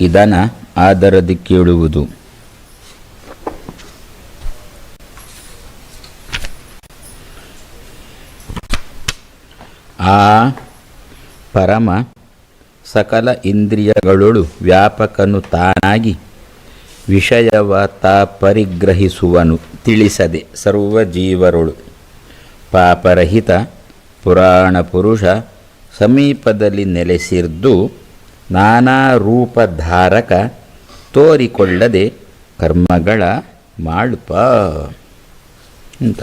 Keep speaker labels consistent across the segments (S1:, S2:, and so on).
S1: ಇದನ ಆದರದಿ ಕೇಳುವುದು. ಆ ಪರಮ ಸಕಲ ಇಂದ್ರಿಯಗಳೊಳು ವ್ಯಾಪಕನು ತಾನಾಗಿ ವಿಷಯವ ತಾ ಪರಿಗ್ರಹಿಸುವನು, ತಿಳಿಸದೆ ಸರ್ವ ಜೀವರೊಳು ಪಾಪರಹಿತ ಪುರಾಣ ಪುರುಷ ಸಮೀಪದಲ್ಲಿ ನೆಲೆಸಿರ್ದು ನಾನಾ ರೂಪಧಾರಕ ತೋರಿಕೊಳ್ಳದೆ ಕರ್ಮಗಳ ಮಾಡುಪ ಅಂತ.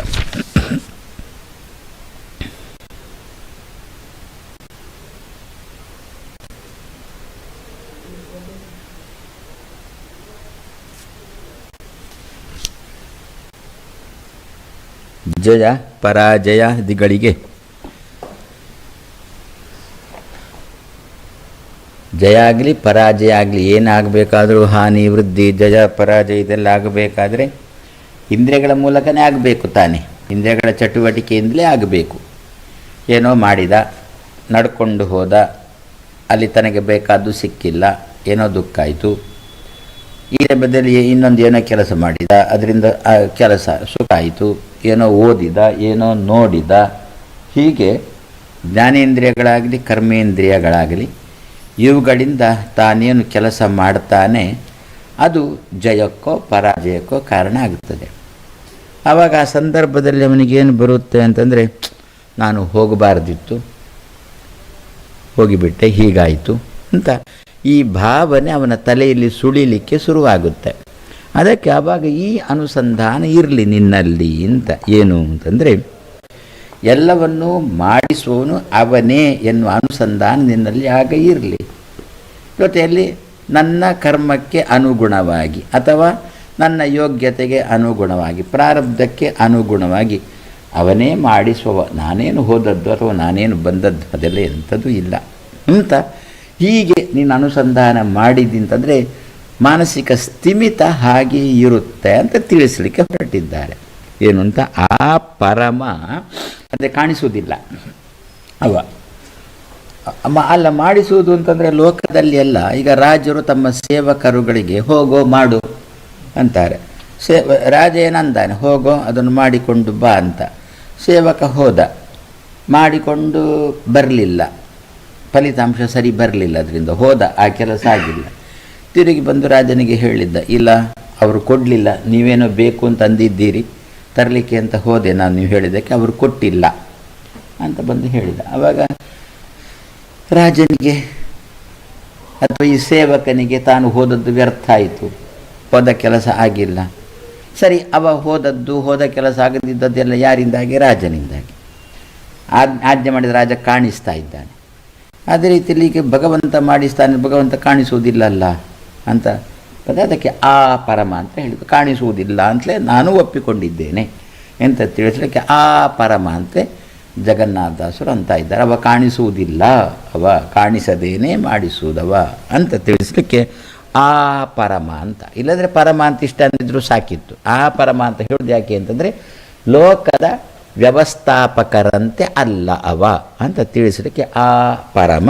S1: ಜಯ ಪರಾಜಯಾದಿಗಳಿಗೆ. ಜಯ ಆಗಲಿ ಪರಾಜಯ ಆಗಲಿ ಏನಾಗಬೇಕಾದರೂ ಹಾನಿ, ವೃದ್ಧಿ, ಜಯ, ಪರಾಜಯ ಇದೆಲ್ಲ ಆಗಬೇಕಾದ್ರೆ ಇಂದ್ರಿಯಗಳ ಮೂಲಕನೇ ಆಗಬೇಕು ತಾನೇ. ಇಂದ್ರಿಯಗಳ ಚಟುವಟಿಕೆಯಿಂದಲೇ ಆಗಬೇಕು. ಏನೋ ಮಾಡಿದ, ನಡ್ಕೊಂಡು ಹೋದ, ಅಲ್ಲಿ ತನಗೆ ಬೇಕಾದ್ದು ಸಿಕ್ಕಿಲ್ಲ, ಏನೋ ದುಃಖ ಆಯಿತು. ಇದರ ಬದಲಿ ಇನ್ನೊಂದು ಏನೋ ಕೆಲಸ ಮಾಡಿದ, ಅದರಿಂದ ಕೆಲಸ ಸುಖ ಆಯಿತು. ಏನೋ ಓದಿದ, ಏನೋ ನೋಡಿದ, ಹೀಗೆ ಜ್ಞಾನೇಂದ್ರಿಯಗಳಾಗಲಿ, ಕರ್ಮೇಂದ್ರಿಯಗಳಾಗಲಿ ಇವುಗಳಿಂದ ತಾನೇನು ಕೆಲಸ ಮಾಡ್ತಾನೆ, ಅದು ಜಯಕ್ಕೋ ಪರಾಜಯಕ್ಕೋ ಕಾರಣ ಆಗುತ್ತದೆ ಆವಾಗ ಆ ಸಂದರ್ಭದಲ್ಲಿ ಅವನಿಗೇನು ಬರುತ್ತೆ ಅಂತಂದರೆ, ನಾನು ಹೋಗಬಾರ್ದಿತ್ತು, ಹೋಗಿಬಿಟ್ಟೆ, ಹೀಗಾಯಿತು ಅಂತ ಈ ಭಾವನೆ ಅವನ ತಲೆಯಲ್ಲಿ ಸುಳಿಲಿಕ್ಕೆ ಶುರುವಾಗುತ್ತೆ. ಅದಕ್ಕೆ ಆವಾಗ ಈ ಅನುಸಂಧಾನ ಇರಲಿ ನಿನ್ನಲ್ಲಿ ಅಂತ ಏನು ಅಂತಂದರೆ ಎಲ್ಲವನ್ನೂ ಮಾಡಿಸುವವನು ಅವನೇ ಎನ್ನುವ ಅನುಸಂಧಾನ ನಿನ್ನಲ್ಲಿ ಆಗ ಇರಲಿ. ಜೊತೆಯಲ್ಲಿ ನನ್ನ ಕರ್ಮಕ್ಕೆ ಅನುಗುಣವಾಗಿ ಅಥವಾ ನನ್ನ ಯೋಗ್ಯತೆಗೆ ಅನುಗುಣವಾಗಿ, ಪ್ರಾರಬ್ಧಕ್ಕೆ ಅನುಗುಣವಾಗಿ ಅವನೇ ಮಾಡಿಸುವವ, ನಾನೇನು ಹೋದದ್ದು ಅಥವಾ ನಾನೇನು ಬಂದದ್ದು ಅದೆಲ್ಲ ಎಂಥದ್ದು ಇಲ್ಲ. ಅಂತ ಹೀಗೆ ನೀನು ಅನುಸಂಧಾನ ಮಾಡಿದ್ದಿಂತಂದರೆ ಮಾನಸಿಕ ಸ್ಥಿಮಿತ ಹಾಗೆ ಇರುತ್ತೆ ಅಂತ ತಿಳಿಸಲಿಕ್ಕೆ ಹೊರಟಿದ್ದಾರೆ. ಏನು ಅಂತ? ಆ ಪರಮ ಅದೇ ಕಾಣಿಸುವುದಿಲ್ಲ. ಅವ. ಅಲ್ಲ, ಮಾಡಿಸುವುದು ಅಂತಂದರೆ ಲೋಕದಲ್ಲಿ ಎಲ್ಲ ಈಗ ರಾಜರು ತಮ್ಮ ಸೇವಕರುಗಳಿಗೆ ಹೋಗೋ ಮಾಡು ಅಂತಾರೆ. ಸೇವ ರಾಜ ಏನಂದಾನೆ? ಹೋಗೋ, ಅದನ್ನು ಮಾಡಿಕೊಂಡು ಬಾ ಅಂತ. ಸೇವಕ ಹೋದ. ಮಾಡಿಕೊಂಡು ಬರಲಿಲ್ಲ. ಫಲಿತಾಂಶ ಸರಿ ಬರಲಿಲ್ಲ ಅದರಿಂದ. ಹೋದ, ಆ ಕೆಲಸ ಆಗಿಲ್ಲ. ತಿರುಗಿ ಬಂದು ರಾಜನಿಗೆ ಹೇಳಿದ್ದ, ಇಲ್ಲ, ಅವರು ಕೊಡಲಿಲ್ಲ, ನೀವೇನೋ ಬೇಕು ಅಂತ ಅಂದಿದ್ದೀರಿ. ತರಲಿಕ್ಕೆ ಅಂತ ಹೋದೆ ನಾನು, ನೀವು ಹೇಳಿದ್ದಕ್ಕೆ ಅವರು ಕೊಟ್ಟಿಲ್ಲ ಅಂತ ಬಂದು ಹೇಳಿದ. ಆವಾಗ ರಾಜನಿಗೆ, ಅಥವಾ ಈ ಸೇವಕನಿಗೆ ತಾನು ಹೋದದ್ದು ವ್ಯರ್ಥ ಆಯಿತು, ಹೋದ ಕೆಲಸ ಆಗಿಲ್ಲ. ಸರಿ, ಅವ ಹೋದದ್ದು, ಹೋದ ಕೆಲಸ ಆಗದಿದ್ದದ್ದೆಲ್ಲ ಯಾರಿಂದಾಗಿ? ರಾಜನಿಂದಾಗಿ. ಆಜ್- ಆಜ್ಞೆ ಮಾಡಿದ ರಾಜ ಕಾಣಿಸ್ತಾ ಇದ್ದಾನೆ. ಅದೇ ರೀತಿಯಲ್ಲಿ ಈಗ ಭಗವಂತ ಮಾಡಿಸ್ತಾನೆ, ಭಗವಂತ ಕಾಣಿಸುವುದಿಲ್ಲಲ್ಲ ಅಂತ ಅದೇ ಅದಕ್ಕೆ ಆ ಪರಮ ಅಂತ ಹೇಳಿದ್ದು. ಕಾಣಿಸುವುದಿಲ್ಲ ಅಂತಲೇ ನಾನು ಒಪ್ಪಿಕೊಂಡಿದ್ದೇನೆ ಎಂತ ತಿಳಿಸಲಿಕ್ಕೆ ಆ ಪರಮ ಅಂತೆ ಜಗನ್ನಾಥದಾಸರು ಅಂತ ಇದ್ದಾರೆ. ಅವ ಕಾಣಿಸುವುದಿಲ್ಲ. ಅವ ಕಾಣಿಸದೇನೆ ಮಾಡಿಸುವುದವ ಅಂತ ತಿಳಿಸಲಿಕ್ಕೆ ಆ ಪರಮ ಅಂತ. ಇಲ್ಲದ್ರೆ ಪರಮ ಅಂತ ಇಷ್ಟ ಅಂದಿದ್ರು ಸಾಕಿತ್ತು. ಆ ಪರಮ ಅಂತ ಹೇಳೋದು ಯಾಕೆ ಅಂತಂದರೆ ಲೋಕದ ವ್ಯವಸ್ಥಾಪಕರಂತೆ ಅಲ್ಲ ಅವ ಅಂತ ತಿಳಿಸಲಿಕ್ಕೆ ಆ ಪರಮ,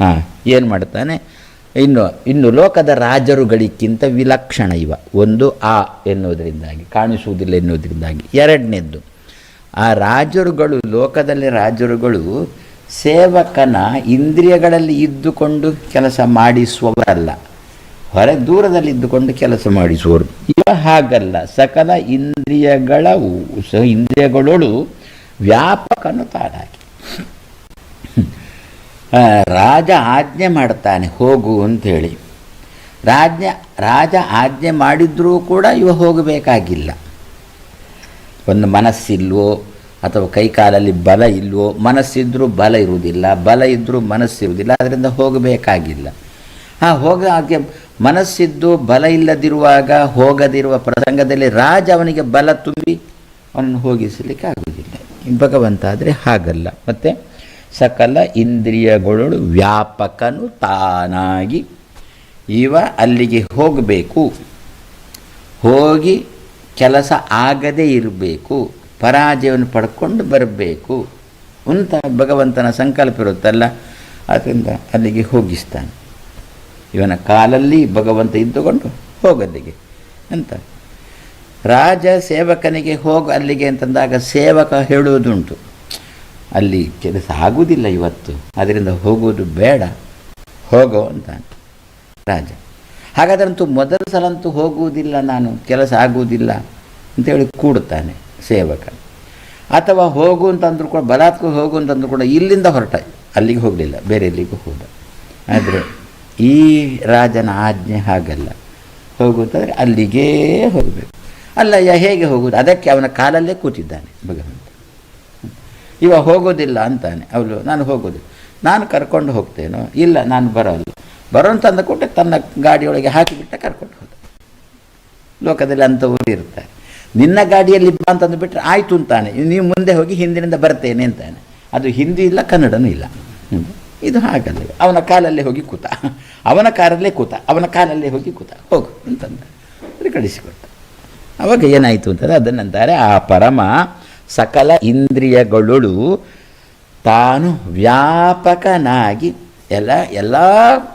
S1: ಹಾಂ, ಏನು ಮಾಡ್ತಾನೆ? ಇನ್ನು ಇನ್ನು ಲೋಕದ ರಾಜರುಗಳಿಗಿಂತ ವಿಲಕ್ಷಣ ಇವ. ಒಂದು ಆ ಎನ್ನುವುದರಿಂದಾಗಿ, ಕಾಣಿಸುವುದಿಲ್ಲ ಎನ್ನುವುದರಿಂದಾಗಿ. ಎರಡನೇದ್ದು, ಆ ರಾಜರುಗಳು, ಲೋಕದಲ್ಲಿ ರಾಜರುಗಳು ಸೇವಕನ ಇಂದ್ರಿಯಗಳಲ್ಲಿ ಇದ್ದುಕೊಂಡು ಕೆಲಸ ಮಾಡಿಸುವವರಲ್ಲ. ಹೊರ ದೂರದಲ್ಲಿ ಇದ್ದುಕೊಂಡು ಕೆಲಸ ಮಾಡಿಸುವರು. ಇವ ಹಾಗಲ್ಲ. ಸಕಲ ಇಂದ್ರಿಯಗಳ ಇಂದ್ರಿಯಗಳೊಳು ವ್ಯಾಪಕನು ತಾನಾಗಿ. ರಾಜ ಆಜ್ಞೆ ಮಾಡ್ತಾನೆ, ಹೋಗು ಅಂಥೇಳಿ. ರಾಜ್ಯ ರಾಜ ಆಜ್ಞೆ ಮಾಡಿದ್ರೂ ಕೂಡ ಇವ ಹೋಗಬೇಕಾಗಿಲ್ಲ. ಒಂದು ಮನಸ್ಸಿಲ್ವೋ, ಅಥವಾ ಕೈಕಾಲಲ್ಲಿ ಬಲ ಇಲ್ವೋ, ಮನಸ್ಸಿದ್ರೂ ಬಲ ಇರುವುದಿಲ್ಲ, ಬಲ ಇದ್ದರೂ ಮನಸ್ಸಿರುವುದಿಲ್ಲ ಅದರಿಂದ ಹೋಗಬೇಕಾಗಿಲ್ಲ. ಆ, ಹೋಗ ಹಾಗೆ ಮನಸ್ಸಿದ್ದು ಬಲ ಇಲ್ಲದಿರುವಾಗ, ಹೋಗದಿರುವ ಪ್ರಸಂಗದಲ್ಲಿ ರಾಜ ಅವನಿಗೆ ಬಲ ತುಂಬಿ ಅವನನ್ನು ಹೋಗಿಸಲಿಕ್ಕೆ ಆಗುವುದಿಲ್ಲ ಭಗವಂತ ಆದರೆ ಹಾಗಲ್ಲ. ಮತ್ತು ಸಕಲ ಇಂದ್ರಿಯಗಳು ವ್ಯಾಪಕನು ತಾನಾಗಿ ಇವ ಅಲ್ಲಿಗೆ ಹೋಗಬೇಕು. ಹೋಗಿ ಕೆಲಸ ಆಗದೇ ಇರಬೇಕು. ಪರಾಜಯವನ್ನು ಪಡ್ಕೊಂಡು ಬರಬೇಕು. ಅಂತ ಭಗವಂತನ ಸಂಕಲ್ಪ ಇರುತ್ತಲ್ಲ, ಅದರಿಂದ ಅಲ್ಲಿಗೆ ಹೋಗಿಸ್ತಾನೆ. ಇವನ ಕಾಲಲ್ಲಿ ಭಗವಂತ ಇದ್ದುಕೊಂಡು ಹೋಗಲ್ಲಿಗೆ ಅಂತ. ರಾಜ ಸೇವಕನಿಗೆ ಹೋಗು ಅಲ್ಲಿಗೆ ಅಂತಂದಾಗ ಸೇವಕ ಹೇಳುವುದುಂಟು. ಅಲ್ಲಿ ಕೆಲಸ ಆಗುವುದಿಲ್ಲ ಇವತ್ತು. ಅದರಿಂದ ಹೋಗುವುದು ಬೇಡ. ಹೋಗೋ ಅಂತ ರಾಜ. ಹಾಗಾದ್ರಂತೂ ಮೊದಲ ಸಲ ಅಂತೂ ಹೋಗುವುದಿಲ್ಲ ನಾನು, ಕೆಲಸ ಆಗುವುದಿಲ್ಲ ಅಂತೇಳಿ ಕೂಡುತ್ತಾನೆ ಸೇವಕ. ಅಥವಾ ಹೋಗು ಅಂತಂದ್ರು ಕೂಡ ಬಲಾತ್ಕ ಹೋಗು ಅಂತಂದ್ರು ಕೂಡ ಇಲ್ಲಿಂದ ಹೊರಟ. ಅಲ್ಲಿಗೆ ಹೋಗಲಿಲ್ಲ, ಬೇರೆ ಎಲ್ಲಿಗೂ ಹೋದ. ಆದರೆ ಈ ರಾಜನ ಆಜ್ಞೆ ಹಾಗಲ್ಲ. ಹೋಗು ಅಂತಂದರೆ ಅಲ್ಲಿಗೇ ಹೋಗಬೇಕು. ಅಲ್ಲ ಯ ಹೇಗೆ ಹೋಗುವುದು? ಅದಕ್ಕೆ ಅವನ ಕಾಲಲ್ಲೇ ಕೂತಿದ್ದಾನೆ ಭಗವಂತ. ಇವ ಹೋಗೋದಿಲ್ಲ ಅಂತಾನೆ. ಅವಳು, ನಾನು ಹೋಗೋದಿಲ್ಲ ನಾನು ಕರ್ಕೊಂಡು ಹೋಗ್ತೇನೋ? ಇಲ್ಲ, ನಾನು ಬರೋಲ್ಲ. ಬರೋ ಅಂತ ಅಂದಕೊಟ್ಟೆ ತನ್ನ ಗಾಡಿಯೊಳಗೆ ಹಾಕಿಬಿಟ್ಟ ಕರ್ಕೊಂಡು ಹೋದ. ಲೋಕದಲ್ಲಿ ಅಂಥವ್ರು ಇರ್ತಾರೆ. ನಿನ್ನ ಗಾಡಿಯಲ್ಲಿ ಬಾ ಅಂತಂದು ಬಿಟ್ಟರೆ ಆಯಿತು ಅಂತಾನೆ. ನೀವು ಮುಂದೆ ಹೋಗಿ ಹಿಂದಿನಿಂದ ಬರ್ತೇನೆ ಅಂತಾನೆ. ಅದು ಹಿಂದಿ ಇಲ್ಲ, ಕನ್ನಡನೂ ಇಲ್ಲ. ಇದು ಹಾಗಲ್ಲ. ಅವನ ಕಾಲಲ್ಲೇ ಹೋಗಿ ಕೂತ. ಅವನ ಕಾರಲ್ಲೇ ಕೂತ. ಅವನ ಕಾಲಲ್ಲೇ ಹೋಗಿ ಕೂತ. ಹೋಗು ಅಂತಂದ. ಕಳಿಸಿಕೊಟ್ಟ ಅವಾಗ ಏನಾಯಿತು ಅಂತಂದರೆ ಅದನ್ನಂತಾರೆ, ಆ ಪರಮ ಸಕಲ ಇಂದ್ರಿಯಗಳು ತಾನು ವ್ಯಾಪಕನಾಗಿ ಎಲ್ಲ ಎಲ್ಲ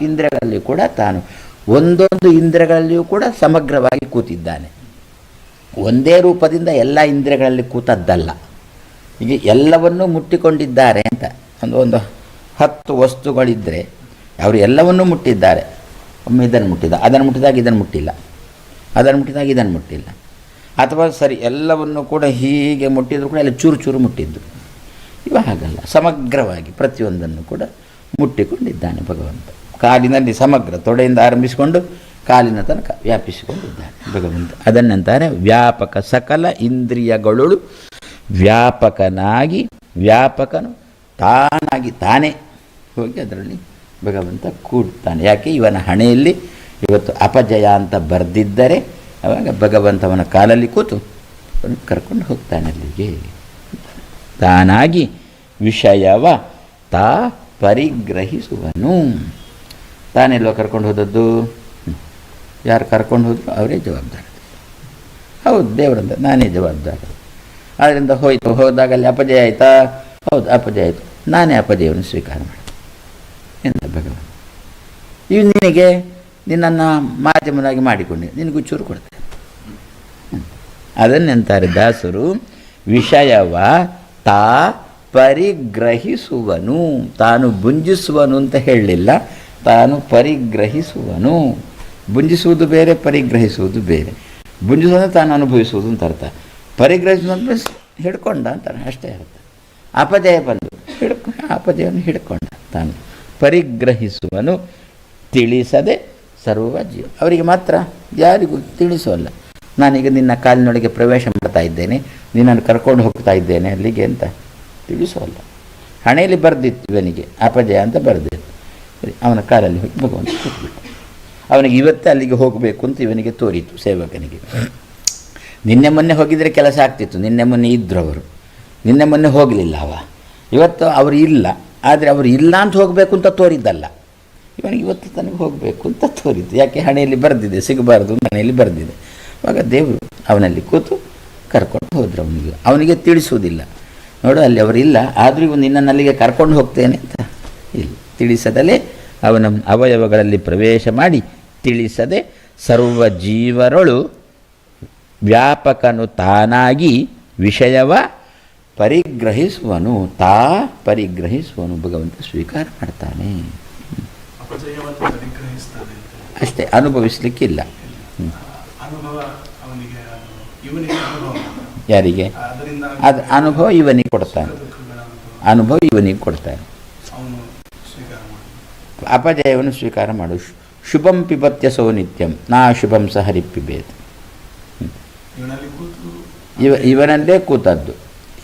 S1: ಇಂದ್ರಿಯಗಳಲ್ಲಿಯೂ ಕೂಡ ತಾನು, ಒಂದೊಂದು ಇಂದ್ರಿಯಗಳಲ್ಲಿಯೂ ಕೂಡ ಸಮಗ್ರವಾಗಿ ಕೂತಿದ್ದಾನೆ. ಒಂದೇ ರೂಪದಿಂದ ಎಲ್ಲ ಇಂದ್ರಿಯಗಳಲ್ಲಿ ಕೂತದ್ದಲ್ಲ. ಈಗ ಎಲ್ಲವನ್ನೂ ಮುಟ್ಟಿಕೊಂಡಿದ್ದಾರೆ ಅಂತ. ಒಂದು ಒಂದು ಹತ್ತು ವಸ್ತುಗಳಿದ್ದರೆ ಅವರು ಎಲ್ಲವನ್ನೂ ಮುಟ್ಟಿದ್ದಾರೆ. ಒಮ್ಮೆ ಇದನ್ನು ಮುಟ್ಟಿದ, ಅದನ್ನು ಮುಟ್ಟಿದಾಗ ಇದನ್ನು ಮುಟ್ಟಿಲ್ಲ. ಅದನ್ನು ಮುಟ್ಟಿದಾಗ ಇದನ್ನು ಮುಟ್ಟಿಲ್ಲ. ಅಥವಾ ಸರಿ ಎಲ್ಲವನ್ನು ಕೂಡ ಹೀಗೆ ಮುಟ್ಟಿದ್ರು ಕೂಡ ಎಲ್ಲ ಚೂರು ಚೂರು ಮುಟ್ಟಿದ್ದು. ಇವ ಹಾಗಲ್ಲ, ಸಮಗ್ರವಾಗಿ ಪ್ರತಿಯೊಂದನ್ನು ಕೂಡ ಮುಟ್ಟಿಕೊಂಡಿದ್ದಾನೆ ಭಗವಂತ. ಕಾಲಿನಲ್ಲಿ ಸಮಗ್ರ ತೊಡೆಯಿಂದ ಆರಂಭಿಸಿಕೊಂಡು ಕಾಲಿನ ತನಕ ವ್ಯಾಪಿಸಿಕೊಂಡಿದ್ದಾನೆ ಭಗವಂತ. ಅದನ್ನಂತಾರೆ ವ್ಯಾಪಕ ಸಕಲ ಇಂದ್ರಿಯಗಳು ವ್ಯಾಪಕನಾಗಿ, ವ್ಯಾಪಕನು ತಾನಾಗಿ ತಾನೇ ಹೋಗಿ ಅದರಲ್ಲಿ ಭಗವಂತ ಕೂಡ್ತಾನೆ. ಯಾಕೆ? ಇವನ ಹಣೆಯಲ್ಲಿ ಇವತ್ತು ಅಪಜಯ ಅಂತ ಬರೆದಿದ್ದರೆ ಅವಾಗ ಭಗವಂತವನ ಕಾಲಲ್ಲಿ ಕೂತು ಕರ್ಕೊಂಡು ಹೋಗ್ತಾನೆ ಅಲ್ಲಿಗೆ. ತಾನಾಗಿ ವಿಷಯವ ತಾ ಪರಿಗ್ರಹಿಸುವನು. ತಾನೆಲ್ಲೋ ಕರ್ಕೊಂಡು ಹೋದದ್ದು. ಯಾರು ಕರ್ಕೊಂಡು ಹೋದ್ರು ಅವರೇ ಜವಾಬ್ದಾರ. ಹೌದು, ದೇವರಂದ, ನಾನೇ ಜವಾಬ್ದಾರ. ಆದ್ದರಿಂದ ಹೋಯ್ತು, ಹೋದಾಗ ಅಲ್ಲಿ ಅಪಜಯ ಆಯಿತಾ? ಹೌದು, ಅಪಜಯ ಆಯಿತು. ನಾನೇ ಅಪಜಯವನ್ನು ಸ್ವೀಕಾರ ಮಾಡಿದೆ. ಎಂದ ಭಗವಂತ ಇವು ನಿನಗೆ ನಿನ್ನನ್ನು ಮಾಧ್ಯಮನಾಗಿ ಮಾಡಿಕೊಂಡೆ. ನಿನಗೂ ಚೂರು ಕೊಡ್ತೇನೆ. ಅದನ್ನೆಂತಾರೆ ದಾಸರು, ವಿಷಯವ ತಾ ಪರಿಗ್ರಹಿಸುವನು, ತಾನು ಭುಂಜಿಸುವನು ಅಂತ ಹೇಳಲಿಲ್ಲ. ತಾನು ಪರಿಗ್ರಹಿಸುವನು. ಭುಂಜಿಸುವುದು ಬೇರೆ, ಪರಿಗ್ರಹಿಸುವುದು ಬೇರೆ. ಬುಂಜಿಸೋದು ತಾನು ಅನುಭವಿಸುವುದು ಅಂತ ಅರ್ಥ. ಪರಿಗ್ರಹಿಸುವುದು ಹಿಡ್ಕೊಂಡ ಅಂತಾರೆ ಅಷ್ಟೇ ಅರ್ಥ. ಅಪಜಯ ಬಂದು ಹಿಡ್ಕೊ ಅಪಜಯವನ್ನು ಹಿಡ್ಕೊಂಡ ತಾನು. ಪರಿಗ್ರಹಿಸುವನು, ತಿಳಿಸದೆ ಸರ್ವ ಜೀವ ಅವರಿಗೆ ಮಾತ್ರ ಯಾರಿಗೂ ತಿಳಿಸೋಲ್ಲ. ನಾನೀಗ ನಿನ್ನ ಕಾಲಿನೊಳಗೆ ಪ್ರವೇಶ ಮಾಡ್ತಾ ಇದ್ದೇನೆ, ನಿನ್ನನ್ನು ಕರ್ಕೊಂಡು ಹೋಗ್ತಾ ಇದ್ದೇನೆ, ಅಲ್ಲಿಗೆ ಅಂತ ತಿಳಿಸೋಲ್ಲ. ಹಣೆಯಲ್ಲಿ ಬರೆದಿತ್ತು ಇವನಿಗೆ, ಅಪಜಯ ಅಂತ ಬರೆದಿತ್ತು. ಅವನ ಕಾಲಲ್ಲಿ ಹೋಗಿ ಭಗವಂತ ಕೂತ್ಬಿಟ್ಟು. ಅವನಿಗೆ ಇವತ್ತೇ ಅಲ್ಲಿಗೆ ಹೋಗಬೇಕು ಅಂತ ಇವನಿಗೆ ತೋರಿತು ಸೇವಕನಿಗೆ. ನಿನ್ನೆ ಮೊನ್ನೆ ಹೋಗಿದರೆ ಕೆಲಸ ಆಗ್ತಿತ್ತು, ನಿನ್ನೆ ಮೊನ್ನೆ ಇದ್ದರು ಅವರು. ನಿನ್ನೆ ಮೊನ್ನೆ ಹೋಗಲಿಲ್ಲ ಅವ. ಇವತ್ತು ಅವರು ಇಲ್ಲ, ಆದರೆ ಅವರು ಇಲ್ಲ ಅಂತ ಹೋಗಬೇಕು ಅಂತ ತೋರಿದ್ದಲ್ಲ. ಇವನಿಗೆ ಇವತ್ತು ತನಗೆ ಹೋಗಬೇಕು ಅಂತ ತೋರಿತು ಯಾಕೆ ಹಣೆಯಲ್ಲಿ ಬರೆದಿದೆ, ಸಿಗಬಾರ್ದು ಅಂತ ಹಣೆಯಲ್ಲಿ ಬರೆದಿದೆ. ಆವಾಗ ದೇವರು ಅವನಲ್ಲಿ ಕೂತು ಕರ್ಕೊಂಡು ಹೋದ್ರು ಅವನಿಗೆ. ಅವನಿಗೆ ತಿಳಿಸುವುದಿಲ್ಲ. ನೋಡು ಅಲ್ಲಿ ಅವರಿಲ್ಲ ಆದರೂ ನಿನ್ನಲ್ಲಿಗೆ ನಿನ್ನನ್ನು ಅಲ್ಲಿಗೆ ಕರ್ಕೊಂಡು ಹೋಗ್ತೇನೆ ಅಂತ. ಇಲ್ಲ ತಿಳಿಸದಲೇ ಅವನ ಅವಯವಗಳಲ್ಲಿ ಪ್ರವೇಶ ಮಾಡಿ ತಿಳಿಸದೆ ಸರ್ವ ಜೀವರಳು ವ್ಯಾಪಕನು ತಾನಾಗಿ ವಿಷಯವ ಪರಿಗ್ರಹಿಸುವನು ತಾ ಪರಿಗ್ರಹಿಸುವನು ಭಗವಂತ ಸ್ವೀಕಾರ ಮಾಡ್ತಾನೆ. ಅಷ್ಟೇ ಅನುಭವಿಸಲಿಕ್ಕಿಲ್ಲ.
S2: ಅನುಭವ ಅವನಿಗೆ ಅದು ಇವನಿಗೆ ಅನುಭವ.
S1: ಯಾರಿಗೆ? ಅದು ಅನುಭವ ಇವನಿಗೆ ಕೊಡ್ತಾನೆ. ಅನುಭವ. ಇವನಿಗೆ ಕೊಡ್ತಾನೆ.
S2: ಅವನು ಸ್ವೀಕಾರ ಮಾಡಿ.
S1: ಅಪಜಯವನ್ನು ಸ್ವೀಕಾರ ಮಾಡು. ಶುಭಂ ಪಿಬತ್ಯ ಸೋ ನಿತ್ಯಂ. ನಾ ಶುಭಂ ಸಹ ಹರಿಪಿಬೇತ್. ಇವ ಇವನಲ್ಲೇ ಕೂತದ್ದು.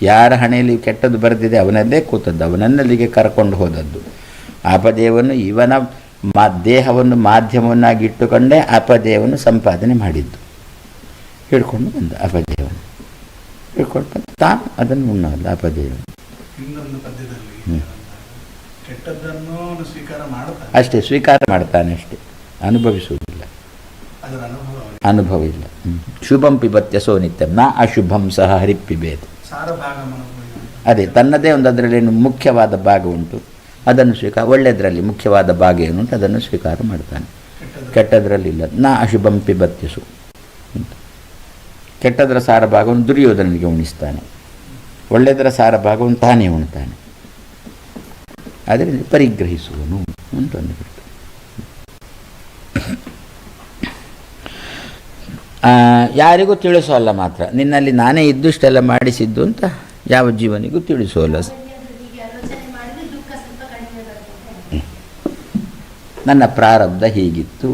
S1: ಯಾರ ಹಣೆಯಲ್ಲಿ ಕೆಟ್ಟದ್ದು ಬರೆದಿದೆ ಅವನಲ್ಲೇ ಕೂತದ್ದು. ಅವನನ್ನಲ್ಲಿಗೆ ಕರ್ಕೊಂಡು ಹೋದದ್ದು. ಅಪಜಯವನ್ನು ಇವನ ಮಾ ದೇಹವನ್ನು ಮಾಧ್ಯಮವನ್ನಾಗಿ ಇಟ್ಟುಕೊಂಡೇ ಅಪಜಯವನ್ನು ಸಂಪಾದನೆ ಮಾಡಿದ್ದು. ಹಿಡ್ಕೊಂಡು ಬಂದ ಅಪಜಯವನ್ನು ಹಿಡ್ಕೊಂಡು ಬಂದು. ತಾನು ಅದನ್ನು ಉಣ್ಣಲ್ಲ ಅಪಜಯವನ್ನು
S2: ಇನ್ನೊಂದು ಪದ್ಯದಲ್ಲಿ
S1: ಹ್ಮ್.
S2: ಕೆಟ್ಟದ್ದನ್ನು ಸ್ವೀಕಾರ ಮಾಡುತ್ತಾನೆ
S1: ಅಷ್ಟೇ ಸ್ವೀಕಾರ ಮಾಡ್ತಾನೆ ಅಷ್ಟೇ. ಅನುಭವಿಸುವುದಿಲ್ಲ.
S2: ಅನುಭವ
S1: ಇಲ್ಲ. ಶುಭಂ ಪಿಬತ್ಯ ಸೋ ನಿತ್ಯಂ. ನಾ ಅಶುಭಂ ಸಹ
S2: ಹರಿಪ್ಪಿಬೇದು
S1: ಅದೇ ತನ್ನದೇ ಒಂದು ಅದರಲ್ಲಿ ಮುಖ್ಯವಾದ ಭಾಗ ಉಂಟು. ಅದನ್ನು ಸ್ವೀಕಾರ ಒಳ್ಳೆಯದರಲ್ಲಿ ಮುಖ್ಯವಾದ ಭಾಗ ಏನು ಅಂತ ಅದನ್ನು ಸ್ವೀಕಾರ ಮಾಡ್ತಾನೆ. ಕೆಟ್ಟದರಲ್ಲಿಲ್ಲ ನಾ ಅಶುಭಂಪಿ ಬತ್ತಿಸು ಕೆಟ್ಟದರ ಸಾರ ಭಾಗವನ್ನು ದುರ್ಯೋಧನಿಗೆ ಉಣಿಸ್ತಾನೆ. ಒಳ್ಳೆಯದರ ಸಾರ ಭಾಗವನ್ನು ತಾನೇ ಉಣ್ತಾನೆ. ಅದರಿಂದ ಪರಿಗ್ರಹಿಸುವನು ಅಂತ ಅಂದ್ಬಿಟ್ಟು ಯಾರಿಗೂ ತಿಳಿಸೋಲ್ಲ ಮಾತ್ರ. ನಿನ್ನಲ್ಲಿ ನಾನೇ ಇದ್ದುಷ್ಟೆಲ್ಲ ಮಾಡಿಸಿದ್ದು ಅಂತ ಯಾವ ಜೀವನಿಗೂ ತಿಳಿಸೋಲ್ಲ
S3: ಹೀಗೆ ಆಲೋಚನೆ ಮಾಡಿದ್ರೆ ದುಃಖ ಸ್ವಲ್ಪ ಕಡಿಮೆ ಬರ್ತದೆ
S1: ನನ್ನ ಪ್ರಾರಬ್ಧ ಹೀಗಿತ್ತು.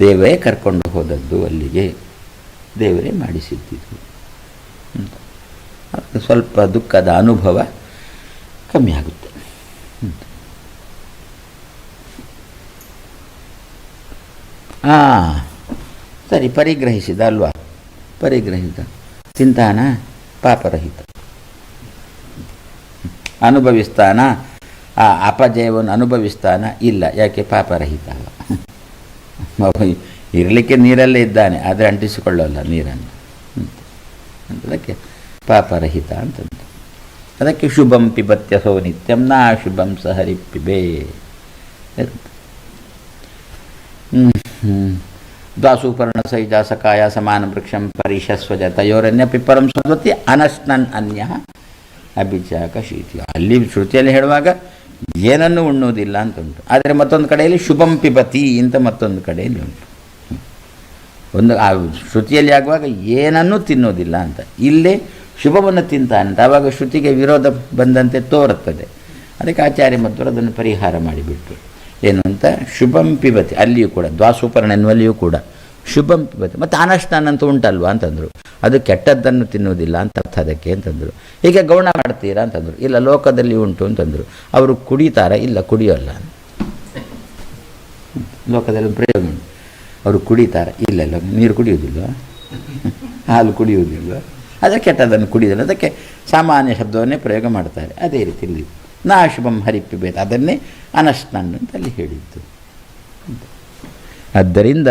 S1: ದೇವರೇ ಕರ್ಕೊಂಡು ಹೋದದ್ದು ಅಲ್ಲಿಗೆ. ದೇವರೇ ಮಾಡಿಸಿದ್ದಿದ್ದು ಸ್ವಲ್ಪ ದುಃಖದ ಅನುಭವ ಕಮ್ಮಿ ಆಗುತ್ತೆ. ಹಾಂ ಸರಿ, ಪರಿಗ್ರಹಿಸಿದ ಅಲ್ವಾ? ಪರಿಗ್ರಹಿತ ಚಿಂತಾನ, ಪಾಪರಹಿತ. ಅನುಭವಿಸ್ತಾನ ಆ ಅಪಜಯವನ್ನು ಅನುಭವಿಸ್ತಾನ? ಇಲ್ಲ. ಯಾಕೆ? ಪಾಪರಹಿತ ಇರಲಿಕ್ಕೆ ನೀರಲ್ಲೇ ಇದ್ದಾನೆ, ಆದರೆ ಅಂಟಿಸಿಕೊಳ್ಳಲ್ಲ ನೀರನ್ನು. ಅದಕ್ಕೆ ಪಾಪರಹಿತ ಅಂತಂದು. ಅದಕ್ಕೆ ಶುಭಂ ಪಿಬತ್ಯಸೋ ನಿತ್ಯಂ, ನಾ ಶುಭಂ ಸಹರಿ ಪಿಬೇ. ದ್ವಾಸುಪರ್ಣ ಸೈಜ ಸಕಾಯ ಸಮಾನ ವೃಕ್ಷಂ ಪರಿಶಸ್ವಜ ತಯೋರನ್ಯ ಪರಂ ಸದ್ವತಿ ಅನಶ್ನನ್ ಅನ್ಯ ಅಭಿಚಾಕ ಶೀತಿ. ಅಲ್ಲಿ ಶ್ರುತಿಯಲ್ಲಿ ಹೇಳುವಾಗ ಏನನ್ನು ಉಣ್ಣುವುದಿಲ್ಲ ಅಂತ ಉಂಟು ಆದರೆ ಮತ್ತೊಂದು ಕಡೆಯಲ್ಲಿ ಶುಭಂ ಪಿಬತಿ ಅಂತ ಮತ್ತೊಂದು ಕಡೆಯಲ್ಲಿ ಉಂಟು. ಒಂದು, ಆ ಶ್ರುತಿಯಲ್ಲಿ ಆಗುವಾಗ ಏನನ್ನೂ ತಿನ್ನೋದಿಲ್ಲ ಅಂತ. ಇಲ್ಲೇ ಶುಭವನ್ನು ತಿಂತಾನೆ ಅಂತ. ಆವಾಗ ಶ್ರುತಿಗೆ ವಿರೋಧ ಬಂದಂತೆ ತೋರುತ್ತದೆ. ಅದಕ್ಕೆ ಆಚಾರ್ಯ ಮಧ್ವರು ಅದನ್ನು ಪರಿಹಾರ ಮಾಡಿಬಿಟ್ರು. ಏನು ಅಂತ? ಶುಭಂ ಪಿಬತಿ. ಅಲ್ಲಿಯೂ ಕೂಡ ದ್ವಾಸೂಪರ್ಣ ಎನ್ನುವಲ್ಲಿಯೂ ಕೂಡ. ಶುಭಂ ಪಿಬತಿ ಮತ್ತು ಅನಷ್ಟಾನ್ ಅಂತ ಉಂಟಲ್ವಾ ಅಂತಂದರು. ಅದು ಕೆಟ್ಟದ್ದನ್ನು ತಿನ್ನುವುದಿಲ್ಲ ಅಂತ ಅರ್ಥ ಅದಕ್ಕೆ ಅಂತಂದರು. ಹೀಗೆ ಗೌಣ ಮಾಡ್ತೀರಾ ಅಂತಂದರು. ಇಲ್ಲ, ಲೋಕದಲ್ಲಿ ಉಂಟು ಅಂತಂದರು. ಅವರು ಕುಡಿತಾರ? ಇಲ್ಲ, ಕುಡಿಯೋಲ್ಲ. ಲೋಕದಲ್ಲಿ ಪ್ರಯೋಗ ಉಂಟು. ಅವರು ಕುಡಿತಾರ? ಇಲ್ಲ ಇಲ್ಲ, ನೀರು ಕುಡಿಯೋದಿಲ್ಲ ಹಾಲು ಕುಡಿಯುವುದಿಲ್ಲ ಅದು ಕೆಟ್ಟದನ್ನು ಕುಡಿಯೋದಿಲ್ಲ ಅದಕ್ಕೆ ಸಾಮಾನ್ಯ ಶಬ್ದವನ್ನೇ ಪ್ರಯೋಗ ಮಾಡ್ತಾರೆ. ಅದೇ ರೀತಿ ಇಲ್ಲಿ. ನಾ ಶುಭಂ ಹರಿಪಿಬೇತ ಅದನ್ನೇ ಅನಷ್ಟಾನ್ ಅಂತ ಅಲ್ಲಿ ಹೇಳಿದ್ದು. ಆದ್ದರಿಂದ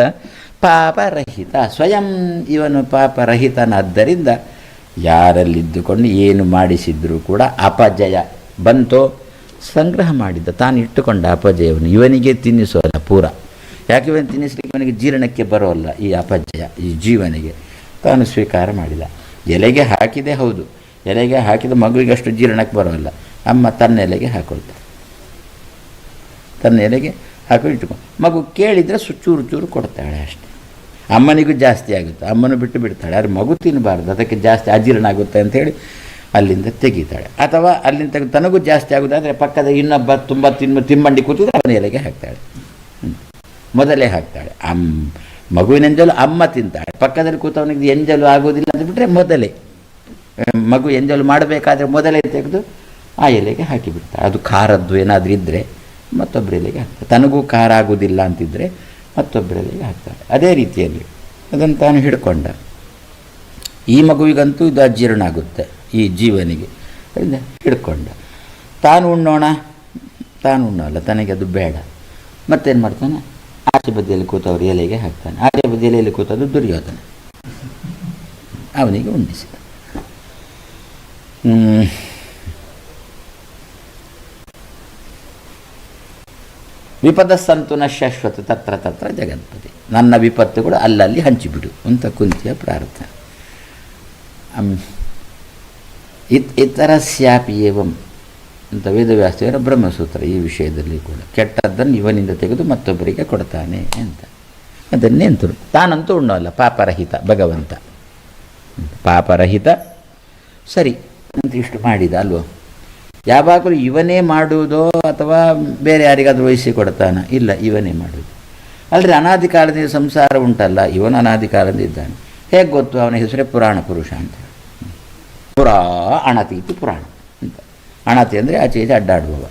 S1: ಪಾಪರಹಿತ ಸ್ವಯಂ ಇವನು ಪಾಪರಹಿತನಾದ್ದರಿಂದ ಯಾರಲ್ಲಿದ್ದುಕೊಂಡು ಏನು ಮಾಡಿಸಿದ್ರೂ ಕೂಡ ಅಪಜಯ ಬಂತೋ ಸಂಗ್ರಹ ಮಾಡಿದ್ದ ತಾನು ಇಟ್ಟುಕೊಂಡ ಅಪಜಯವನ್ನು ಇವನಿಗೆ ತಿನ್ನಿಸೋಲ್ಲ ಪೂರ. ಯಾಕೆ ಇವನು ತಿನ್ನಿಸ್ಲಿಕ್ಕೆ ಇವನಿಗೆ ಜೀರ್ಣಕ್ಕೆ ಬರೋಲ್ಲ ಈ ಅಪಜಯ, ಈ ಜೀವನಿಗೆ? ತಾನು ಸ್ವೀಕಾರ ಮಾಡಿದ. ಎಲೆಗೆ ಹಾಕಿದೆ ಹೌದು, ಎಲೆಗೆ ಹಾಕಿದ ಮಗುವಿಗೆ ಅಷ್ಟು ಜೀರ್ಣಕ್ಕೆ ಬರೋಲ್ಲ. ಅಮ್ಮ ತನ್ನ ಎಲೆಗೆ ಹಾಕೊಳ್ತಾರೆ ತನ್ನ ಎಲೆಗೆ ಹಾಕಿ ಇಟ್ಕೊಂಡು ಮಗು ಕೇಳಿದರೆ ಸು ಚೂರು ಚೂರು ಕೊಡ್ತಾಳೆ ಅಷ್ಟೇ. ಅಮ್ಮನಿಗೂ ಜಾಸ್ತಿ ಆಗುತ್ತೆ. ಅಮ್ಮನು ಬಿಟ್ಟು ಬಿಡ್ತಾಳೆ. ಆದರೆ ಮಗು ತಿನ್ನಬಾರ್ದು ಅದಕ್ಕೆ ಜಾಸ್ತಿ ಅಜೀರ್ಣ ಆಗುತ್ತೆ ಅಂಥೇಳಿ ಅಲ್ಲಿಂದ ತೆಗೀತಾಳೆ. ಅಥವಾ ಅಲ್ಲಿಂದ ತನಗೂ ಜಾಸ್ತಿ ಆಗೋದಾದರೆ ಪಕ್ಕದ ಇನ್ನೊಬ್ಬ ತುಂಬ ತಿನ್ನ ತಿಮ್ಮಂಡಿ ಕೂತಿದ್ರೆ ಅವನ ಎಲೆಗೆ ಹಾಕ್ತಾಳೆ. ಮೊದಲೇ ಹಾಕ್ತಾಳೆ. ಅಮ್ಮ ಮಗುವಿನ ಎಂಜಲು ಅಮ್ಮ ತಿಂತಾಳೆ. ಪಕ್ಕದಲ್ಲಿ ಕೂತವನಿಗೆ ಎಂಜಲು ಆಗೋದಿಲ್ಲ ಅಂತ ಬಿಟ್ಟರೆ ಮೊದಲೇ. ಮಗು ಎಂಜಲು ಮಾಡಬೇಕಾದ್ರೆ ಮೊದಲೇ ತೆಗೆದು ಆ ಎಲೆಗೆ ಹಾಕಿಬಿಡ್ತಾಳೆ ಅದು ಖಾರದ್ದು ಏನಾದರೂ ಇದ್ದರೆ ಮತ್ತೊಬ್ಬರ ಎಲೆಗೆ ಹಾಕ್ತಾಳೆ. ತನಗೂ ಖಾರ ಆಗೋದಿಲ್ಲ ಅಂತಿದ್ದರೆ ಮತ್ತೊಬ್ಬರ ಹಾಕ್ತಾರೆ ಅದೇ ರೀತಿಯಲ್ಲಿ ಅದನ್ನು ತಾನು ಹಿಡ್ಕೊಂಡ. ಈ ಮಗುವಿಗಂತೂ ಇದು ಅಜೀರ್ಣ ಆಗುತ್ತೆ ಈ ಜೀವನಿಗೆ. ಹಿಡ್ಕೊಂಡ. ತಾನು ಉಣ್ಣೋಣ? ತಾನು ಉಣ್ಣೋಲ್ಲ, ತನಗೆ ಅದು ಬೇಡ. ಮತ್ತೇನು ಮಾಡ್ತಾನೆ? ಆಚೆ ಬದಿಯಲ್ಲಿ ಕೂತವ್ರು ಎಲೆಗೆ ಹಾಕ್ತಾನೆ. ಆಚೆ ಬದಿಯಲ್ಲಿ ಕೂತದ್ದು ದುರ್ಯೋಧನ. ಅವನಿಗೆ ಉಣ್ಣಿಸಿದ. ವಿಪದ ಸಂತುನ ಶಾಶ್ವತ ತತ್ರ ತತ್ರ ಜಗತ್ಪತಿ ನನ್ನ ವಿಪತ್ತುಗಳು ಅಲ್ಲಲ್ಲಿ ಹಂಚಿಬಿಡು ಅಂತ ಕುಂತಿಯ ಪ್ರಾರ್ಥನೆ. ಇತ್ ಇತರ ಸ್ಯಾಪಿ ಏವಂ ಅಂತ ವೇದವ್ಯಾಸರ ಬ್ರಹ್ಮಸೂತ್ರ ಈ ವಿಷಯದಲ್ಲಿ ಕೂಡ. ಕೆಟ್ಟದ್ದನ್ನು ಇವನಿಂದ ತೆಗೆದು ಮತ್ತೊಬ್ಬರಿಗೆ ಕೊಡ್ತಾನೆ ಅಂತ. ಅದನ್ನೇ ಅಂತರು. ತಾನಂತೂ ಉಣ್ಣೋಲ್ಲ ಪಾಪರಹಿತ, ಭಗವಂತ. ಪಾಪರಹಿತ, ಸರಿ. ಅಂತ ಇಷ್ಟು ಮಾಡಿದ ಅಲ್ವೋ? ಯಾವಾಗಲೂ ಇವನೇ ಮಾಡುವುದೋ ಅಥವಾ ಬೇರೆ ಯಾರಿಗಾದರೂ ವಹಿಸಿ ಕೊಡ್ತಾನ ಇಲ್ಲ, ಇವನೇ ಮಾಡುವುದು. ಅಲ್ಲದೆ ಅನಾದಿ ಕಾಲದಿಂದ ಸಂಸಾರ ಉಂಟಲ್ಲ, ಇವನು ಅನಾದಿ ಕಾಲದಿಂದ ಇದ್ದಾನೆ. ಹೇಗೆ ಗೊತ್ತು? ಅವನ ಹೆಸರೇ ಪುರಾಣ ಪುರುಷ ಅಂತ ಪುರಾ ಇತ್ತು ಪುರಾಣ ಅಂತ. ಅಣತಿ ಅಂದರೆ ಆಚೆ ಈಚೆ ಅಡ್ಡಾಡುವವ.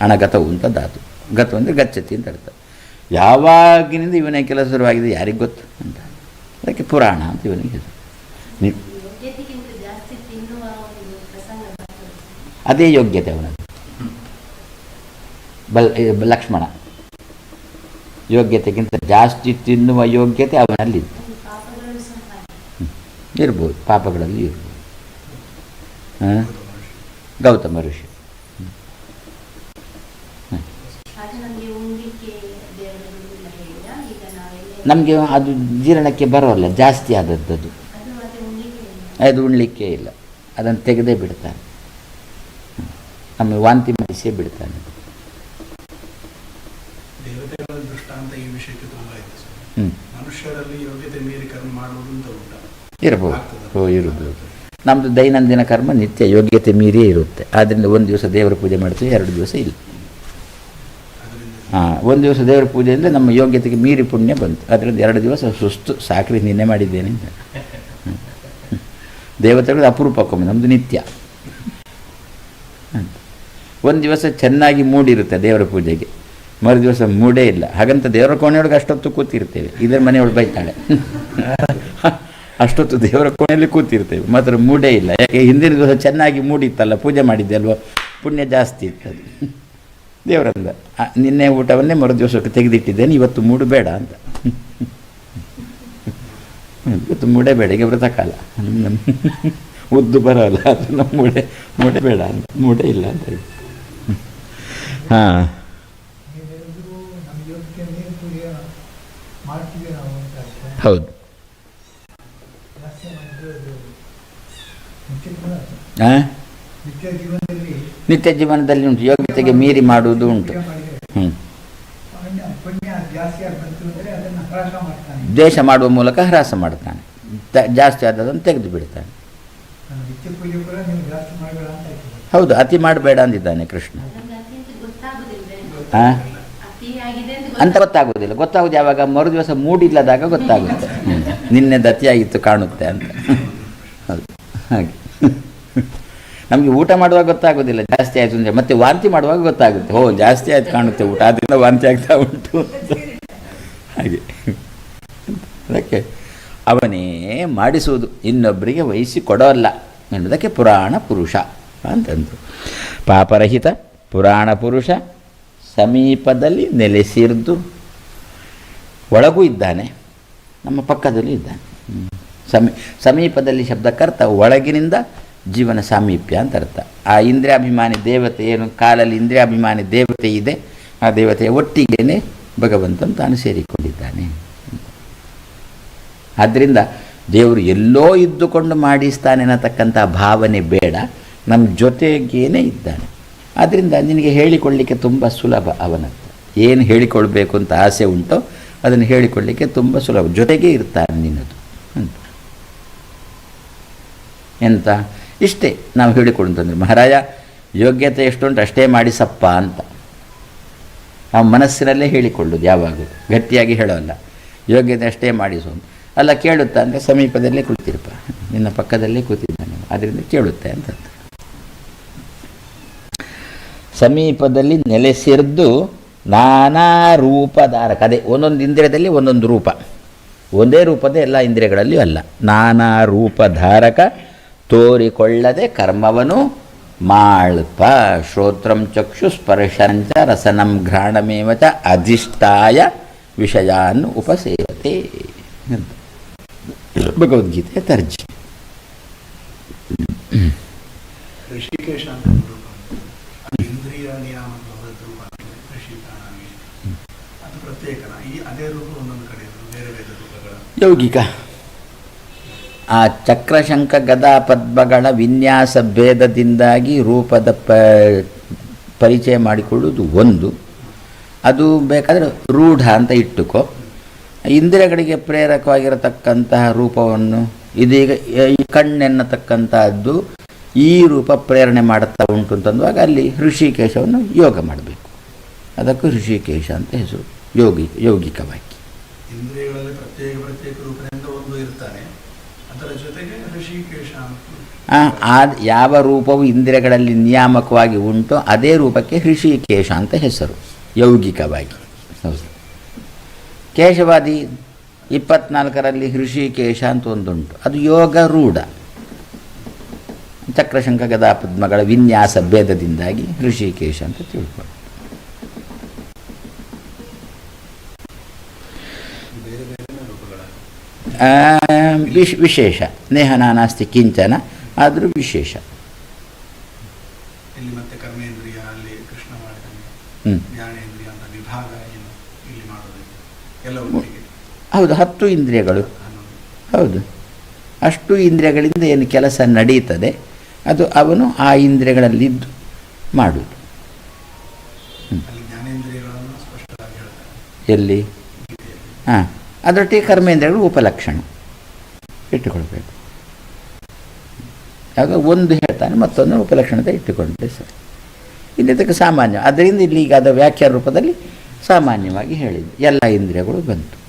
S1: ಅಣಗತವು ಅಂತ ಧಾತು. ಗತು ಅಂದರೆ ಗಚ್ಚತಿ ಅಂತ ಅರ್ಥ. ಯಾವಾಗಿನಿಂದ ಇವನೇ ಕೆಲಸ ಶುರುವಾಗಿದೆ, ಯಾರಿಗೆ ಗೊತ್ತು ಅಂತ. ಅದಕ್ಕೆ ಪುರಾಣ ಅಂತ ಇವನಿಗೆ ಹೆಸರು ನಿ-
S3: ಯೋಗ್ಯತೆಗಿಂತ ಜಾಸ್ತಿ ತಿನ್ನುವ ಒಂದು ಪ್ರಸಂಗ ಬರ್ತದೆ
S1: ಅದೇ ಯೋಗ್ಯತೆ ಅವನದು ಬಲ್ ಲಕ್ಷ್ಮಣ. ಯೋಗ್ಯತೆಗಿಂತ ಜಾಸ್ತಿ ತಿನ್ನುವ ಯೋಗ್ಯತೆ ಅವನಲ್ಲಿತ್ತು. ಇರ್ಬೋದು ಪಾಪಗಳಲ್ಲಿ ಇರ್ಬೋದು. ಹಾಂ? ಗೌತಮ ಋಷಿ.
S3: ನಮಗೆ
S1: ಅದು ಜೀರ್ಣಕ್ಕೆ ಬರೋಲ್ಲ ಜಾಸ್ತಿ ಆದದ್ದು ಅದು
S3: ಉಣ್ಲಿಕ್ಕೆ ಇಲ್ಲ.
S1: ಅದನ್ನು ತೆಗೆದೇ ಬಿಡ್ತಾನೆ ನಮಗೆ ವಾಂತಿ ಮಾಡಿಸೇ ಬಿಡ್ತಾನೆ.
S2: ದೇವತೆಗಳ ದೃಷ್ಟಾಂತ ಈ ವಿಷಯಕ್ಕೆ ತುಂಬಾ ಇದೆ ಸರ್.
S1: ಹ್ಞೂ
S2: ಮನುಷ್ಯರಲ್ಲಿ ಯೋಗ್ಯತೆ ಮೀರಿ ಕರ್ಮ ಮಾಡುವುದು ಅಂತ ಉಂಟ.
S1: ಇರ್ಬೋದು ಓ ಇರ್ಬೋದು ನಮ್ಮದು ದೈನಂದಿನ ಕರ್ಮ ನಿತ್ಯ ಯೋಗ್ಯತೆ ಮೀರಿಯೇ ಇರುತ್ತೆ. ಆದ್ದರಿಂದ ಒಂದು ದಿವಸ ದೇವರ ಪೂಜೆ ಮಾಡ್ತೀವಿ ಎರಡು ದಿವಸ ಇಲ್ಲ. ಹಾಂ ಒಂದು ದಿವಸ ದೇವರ ಪೂಜೆಯಿಂದ ನಮ್ಮ ಯೋಗ್ಯತೆಗೆ ಮೀರಿ ಪುಣ್ಯ ಬಂತು. ಅದರಿಂದ ಎರಡು ದಿವಸ ಸುಸ್ತು ಸಾಕ್ರಿ ನಿನ್ನೆ ಮಾಡಿದ್ದೇನೆ ಅಂತ. ದೇವತೆಗಳು ಅಪರೂಪಕ್ಕೊಮ್ಮೆ ನಮ್ದು ನಿತ್ಯ. ಒಂದು ದಿವಸ ಚೆನ್ನಾಗಿ ಮೂಡಿರುತ್ತೆ ದೇವರ ಪೂಜೆಗೆ ಮರು ದಿವಸ ಮೂಡೇ ಇಲ್ಲ. ಹಾಗಂತ ದೇವರ ಕೋಣೆಯೊಳಗೆ ಅಷ್ಟೊತ್ತು ಕೂತಿರ್ತೇವೆ. ಇದರ ಮನೆಯೊಳಗೆ ಬೈತಾಳೆ. ಅಷ್ಟೊತ್ತು ದೇವರ ಕೋಣೆಯಲ್ಲಿ ಕೂತಿರ್ತೇವೆ. ಮಾತ್ರ ಮೂಡೇ ಇಲ್ಲ. ಯಾಕೆ? ಹಿಂದಿನ ದಿವಸ ಚೆನ್ನಾಗಿ ಮೂಡಿತ್ತಲ್ಲ, ಪೂಜೆ ಮಾಡಿದ್ದೆ ಅಲ್ವಾ ಪುಣ್ಯ ಜಾಸ್ತಿ ಇತ್ತದು ದೇವರಂದ. ನಿನ್ನೆ ಊಟವನ್ನೇ ಮರು ದಿವಸಕ್ಕೆ ತೆಗೆದಿಟ್ಟಿದ್ದೇನೆ, ಇವತ್ತು ಮೂಡು ಬೇಡ ಅಂತ. ಇವತ್ತು ಮೂಡೆ ಬೇಡ. ಈಗ ವ್ರತಕಾಲ. ಕಾಲ ಉದ್ದು ಬರೋಲ್ಲ ಅದು ನಮ್ಮ ಮೂಡೆ ಮೂಡೆ ಬೇಡ ಅಂತ. ಮೂಡೆ ಇಲ್ಲ ಅಂತ ಹೇಳಿ ಹಾಂ
S4: ನೀವೆಲ್ಲರೂ ನಮ್ಮ ಯೋಗ್ಯತೆ ನೀರು ಪೂಜೆ ಮಾಡ್ತೀವಿ ನಾವು ಅಂತ ಅರ್ಥ.
S1: ಹೌದು. ಹಾಂ
S4: ನಿತ್ಯ ಜೀವನದಲ್ಲಿ
S1: ಉಂಟು. ಯೋಗ್ಯತೆಗೆ ಮೀರಿ ಮಾಡುವುದು ಉಂಟು. ಹ್ಞೂ ದ್ವೇಷ ಮಾಡುವ ಮೂಲಕ ಹ್ರಾಸ ಮಾಡ್ತಾನೆ. ಜಾಸ್ತಿ ಆದದನ್ನು ತೆಗೆದು ಬಿಡ್ತಾನೆ. ಹೌದು, ಅತಿ ಮಾಡಬೇಡ ಅಂದಿದ್ದಾನೆ ಕೃಷ್ಣ. ಆ?
S3: ಅತಿ ಆಗಿದೆ ಅಂತ
S1: ಅಂತ ಗೊತ್ತಾಗೋದಿಲ್ಲ ಗೊತ್ತಾಗೋದು ಯಾವಾಗ ಮರು ದಿವಸ ಮೂಡಿಲ್ಲದಾಗ ಗೊತ್ತಾಗುತ್ತೆ. ನಿನ್ನೆ ದತಿಯಾಗಿತ್ತು ಕಾಣುತ್ತೆ ಅಂತ. ಹೌದು. ಹಾಗೆ. ನಮಗೆ ಊಟ ಮಾಡುವಾಗ ಗೊತ್ತಾಗೋದಿಲ್ಲ ಜಾಸ್ತಿ ಆಯಿತು ಅಂದರೆ ಮತ್ತೆ ವಾಂತಿ ಮಾಡುವಾಗ ಗೊತ್ತಾಗುತ್ತೆ. ಓ ಜಾಸ್ತಿ ಆಯ್ತು ಕಾಣುತ್ತೆ ಊಟ. ಅದರಿಂದ ವಾಂತಿ ಆಗ್ತಾ ಉಂಟು ಹಾಗೆ. ಅದಕ್ಕೆ ಅವನೇ ಮಾಡಿಸುವುದು. ಇನ್ನೊಬ್ಬರಿಗೆ ವಹಿಸಿ ಕೊಡೋಲ್ಲ ಎನ್ನುವುದಕ್ಕೆ ಪುರಾಣ ಪುರುಷ ಅಂತಂದರು. ಪಾಪರಹಿತ ಪುರಾಣ ಪುರುಷ ಸಮೀಪದಲ್ಲಿ ನೆಲೆಸಿರ್ದು ಒಳಗೂ ಇದ್ದಾನೆ, ನಮ್ಮ ಪಕ್ಕದಲ್ಲಿ ಇದ್ದಾನೆ. ಸಮೀ, ಸಮೀಪದಲ್ಲಿ ಶಬ್ದಕ್ಕರ್ಥ ಒಳಗಿನಿಂದ ಜೀವನ ಸಾಮೀಪ್ಯ ಅಂತ ಅರ್ಥ. ಆ ಇಂದ್ರಿಯಾಭಿಮಾನಿ ದೇವತೆ ಏನು, ಕಾಲಲ್ಲಿ ಇಂದ್ರಿಯಾಭಿಮಾನಿ ದೇವತೆ ಇದೆ, ಆ ದೇವತೆಯ ಒಟ್ಟಿಗೇನೆ ಭಗವಂತನು ತಾನು ಸೇರಿಕೊಂಡಿದ್ದಾನೆ. ಆದ್ದರಿಂದ ದೇವರು ಎಲ್ಲೋ ಇದ್ದುಕೊಂಡು ಮಾಡಿಸ್ತಾನೆ ಅನ್ನತಕ್ಕಂಥ ಭಾವನೆ ಬೇಡ, ನಮ್ಮ ಜೊತೆಗೇನೆ ಇದ್ದಾನೆ. ಆದ್ದರಿಂದ ನಿನಗೆ ಹೇಳಿಕೊಳ್ಳಲಿಕ್ಕೆ ತುಂಬ ಸುಲಭ ಅವನತ್ರ. ಏನು ಹೇಳಿಕೊಳ್ಬೇಕು ಅಂತ ಆಸೆ ಉಂಟೋ ಅದನ್ನು ಹೇಳಿಕೊಳ್ಳಲಿಕ್ಕೆ ತುಂಬ ಸುಲಭ. ಜೊತೆಗೆ ಇರ್ತಾನೆ ನಿನ್ನದು ಅಂತ. ಎಂತ? ಇಷ್ಟೇ ನಾವು ಹೇಳಿಕೊಡುತ್ತಂದ್ರೆ ಮಹಾರಾಜ, ಯೋಗ್ಯತೆ ಎಷ್ಟುಂಟು ಅಷ್ಟೇ ಮಾಡಿಸಪ್ಪ ಅಂತ. ನಾವು ಮನಸ್ಸಿನಲ್ಲೇ ಹೇಳಿಕೊಳ್ಳೋದು ಯಾವಾಗಲೂ ಗಟ್ಟಿಯಾಗಿ ಹೇಳೋಲ್ಲ. ಯೋಗ್ಯತೆ ಅಷ್ಟೇ ಮಾಡಿಸು. ಅಲ್ಲ, ಕೇಳುತ್ತಾ? ಅಂದರೆ ಸಮೀಪದಲ್ಲೇ ಕುಳಿತಿರಪ್ಪ ನಿನ್ನ ಪಕ್ಕದಲ್ಲೇ ಕೂತಿದ್ದಾನೆ. ಅದರಿಂದ ಕೇಳುತ್ತೆ ಅಂತ. ಸಮೀಪದಲ್ಲಿ ನೆಲೆಸಿರ್ದು ನಾನಾ ರೂಪಧಾರಕ ಅದೇ ಒಂದೊಂದು ಇಂದ್ರಿಯದಲ್ಲಿ ಒಂದೊಂದು ರೂಪ. ಒಂದೇ ರೂಪದ ಎಲ್ಲ ಇಂದ್ರಿಯಗಳಲ್ಲಿಯೂ ಅಲ್ಲ. ನಾನಾ ರೂಪಧಾರಕ ತೋರಿಕೊಳ್ಳದೆ ಕರ್ಮವನು ಮಾಳ್ಪ ಶ್ರೋತ್ರಂ ಚಕ್ಷು ಸ್ಪರ್ಶಂಚ ರಸನಂ ಘ್ರಾಣಮೇವ ಚ ಅಧಿಷ್ಠಾಯ ವಿಷಯಾನ್ ಉಪಸೇವತೆ. ಭಗವದ್ಗೀತೆ ತರ್ಜಿ. ಯೌಗಿಕ. ಆ ಚಕ್ರಶಂಕ ಗದಾ ಪದ್ಮಗಳ ವಿನ್ಯಾಸ ಭೇದದಿಂದಾಗಿ ರೂಪದ ಪ ಪರಿಚಯ ಮಾಡಿಕೊಳ್ಳುವುದು ಒಂದು. ಅದು ಬೇಕಾದರೆ ರೂಢ ಅಂತ ಇಟ್ಟುಕೋ. ಇಂದಿರಗಳಿಗೆ ಪ್ರೇರಕವಾಗಿರತಕ್ಕಂತಹ ರೂಪವನ್ನು ಇದೀಗ ಈ ಕಣ್ಣೆನ್ನತಕ್ಕಂತಹದ್ದು ಈ ರೂಪ ಪ್ರೇರಣೆ ಮಾಡುತ್ತಾ ಉಂಟು ಅಂತಂದಾಗ ಅಲ್ಲಿ ಋಷಿಕೇಶವನ್ನು ಯೋಗ ಮಾಡಬೇಕು. ಅದಕ್ಕೂ ಋಷಿಕೇಶ ಅಂತ ಹೆಸರು ಯೋಗಿ ಯೋಗಿಕವಾಗಿ ಆ ಯಾವ ರೂಪವು ಇಂದ್ರಿಯಗಳಲ್ಲಿ ನಿಯಾಮಕವಾಗಿ ಉಂಟೋ ಅದೇ ರೂಪಕ್ಕೆ ಋಷಿಕೇಶ ಅಂತ ಹೆಸರು ಯೌಗಿಕವಾಗಿ ಹೌದು. ಕೇಶವಾದಿ ಇಪ್ಪತ್ನಾಲ್ಕರಲ್ಲಿ ಋಷಿಕೇಶ ಅಂತ ಒಂದುಂಟು. ಅದು ಯೋಗ ರೂಢ. ಚಕ್ರಶಂಕ ಗದಾ ಪದ್ಮಗಳ ವಿನ್ಯಾಸ ಭೇದದಿಂದಾಗಿ ಋಷಿಕೇಶ ಅಂತ ತಿಳ್ಕೊಂಡು ವಿಶ್ ವಿಶೇಷ. ನೇಹ ನಾಸ್ತಿ ಕಿಂಚನ ಆದರೂ ವಿಶೇಷ. ಹೌದು ಹತ್ತು ಇಂದ್ರಿಯಗಳು. ಹೌದು. ಅಷ್ಟು ಇಂದ್ರಿಯಗಳಿಂದ ಏನು ಕೆಲಸ ನಡೀತದೆ? ಅದು ಅವನು ಆ ಇಂದ್ರಿಯಗಳಲ್ಲಿದ್ದು ಮಾಡುವುದು ಎಲ್ಲಿ? ಹಾಂ ಅದರೊಟ್ಟಿಗೆ ಕರ್ಮೇಂದ್ರಿಯಗಳು ಉಪಲಕ್ಷಣ. ಇಟ್ಟುಕೊಳ್ಬೇಕು. ಆಗ ಒಂದು ಹೇಳ್ತಾನೆ ಮತ್ತೊಂದು ಉಪಲಕ್ಷಣತೆ ಇಟ್ಟುಕೊಂಡ್ರೆ ಸರಿ. ಇಲ್ಲಿ ಸಾಮಾನ್ಯ ಅದರಿಂದ ಇಲ್ಲಿ ಈಗ ಅದು ವ್ಯಾಖ್ಯಾನ ರೂಪದಲ್ಲಿ ಸಾಮಾನ್ಯವಾಗಿ ಹೇಳಿದ್ದು ಎಲ್ಲ ಇಂದ್ರಿಯಗಳು ಬಂತು.